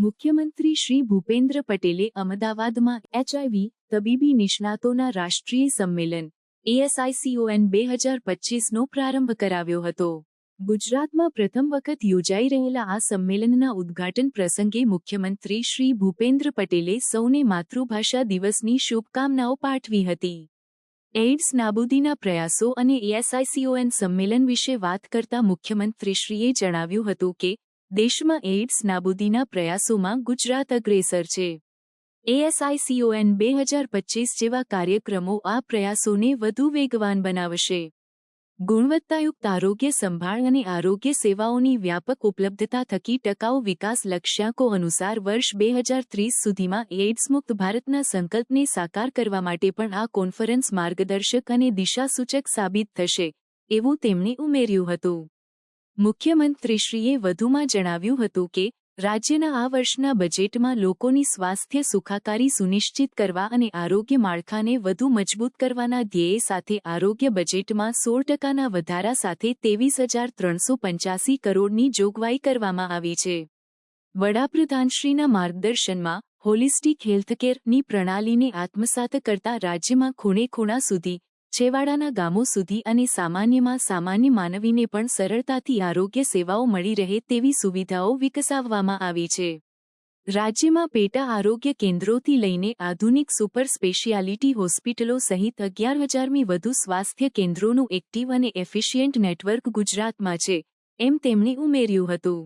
મુખ્યમંત્રી શ્રી ભૂપેન્દ્ર પટેલે અમદાવાદમાં એચઆઈવી તબીબી નિષ્ણાતોના રાષ્ટ્રીય સંમેલન એએસઆઈસીઓએન બે હજાર પચીસનો પ્રારંભ કરાવ્યો હતો. ગુજરાતમાં પ્રથમ વખત યોજાઈ રહેલા આ સંમેલનના ઉદ્ઘાટન પ્રસંગે મુખ્યમંત્રી શ્રી ભૂપેન્દ્ર પટેલે સૌને માતૃભાષા દિવસની શુભકામનાઓ પાઠવી હતી. એઇડ્સ નાબૂદીના પ્રયાસો અને એએસઆઈસીઓએન સંમેલન વિશે વાત કરતા મુખ્યમંત્રીશ્રીએ જણાવ્યું હતું કે દેશમાં એઇડ્સ નાબૂદીના પ્રયાસોમાં ગુજરાત અગ્રેસર છે. એએસઆઈસીઓએન બે હજાર પચીસ જેવા કાર્યક્રમો આ પ્રયાસોને વધુ વેગવાન બનાવશે. ગુણવત્તાયુક્ત આરોગ્ય સંભાળ અને આરોગ્ય સેવાઓની વ્યાપક ઉપલબ્ધતા થકી ટકાઉ વિકાસ લક્ષ્યાંકો અનુસાર વર્ષ બે હજાર ત્રીસ સુધીમાં એઇડ્સ મુક્ત ભારતના સંકલ્પને સાકાર કરવા માટે પણ આ કોન્ફરન્સ માર્ગદર્શક અને દિશાસૂચક સાબિત થશે, એવું તેમણે ઉમેર્યું હતું. મુખ્યમંત્રીશ્રીએ વધુમાં જણાવ્યું હતું કે, રાજ્યના આ વર્ષના બજેટમાં લોકોની સ્વાસ્થ્ય સુખાકારી સુનિશ્ચિત કરવા અને આરોગ્ય માળખાને વધુ મજબૂત કરવાના ધ્યેય સાથે આરોગ્ય બજેટમાં સોળ ટકાના વધારા સાથે ત્રેવીસ હજાર ત્રણસો પંચ્યાસી કરોડની જોગવાઈ કરવામાં આવી છે. વડાપ્રધાનશ્રીના માર્ગદર્શનમાં, હોલિસ્ટિક હેલ્થકેરની પ્રણાલીને આત્મસાત કરતા રાજ્યમાં ખૂણે ખૂણા સુધી છેવાડાના ગામો સુધી અને સામાન્યમાં સામાન્ય માનવીને પણ સરળતાથી આરોગ્ય સેવાઓ મળી રહે તેવી સુવિધાઓ વિકસાવવામાં આવી છે. રાજ્યમાં પેટા આરોગ્ય કેન્દ્રોથી લઈને આધુનિક સુપર સ્પેશિયાલિટી હોસ્પિટલો સહિત અગિયાર હજારમી વધુ સ્વાસ્થ્ય કેન્દ્રોનું એક્ટિવ અને એફિશિયન્ટ નેટવર્ક ગુજરાતમાં છે, એમ તેમણે ઉમેર્યું હતું.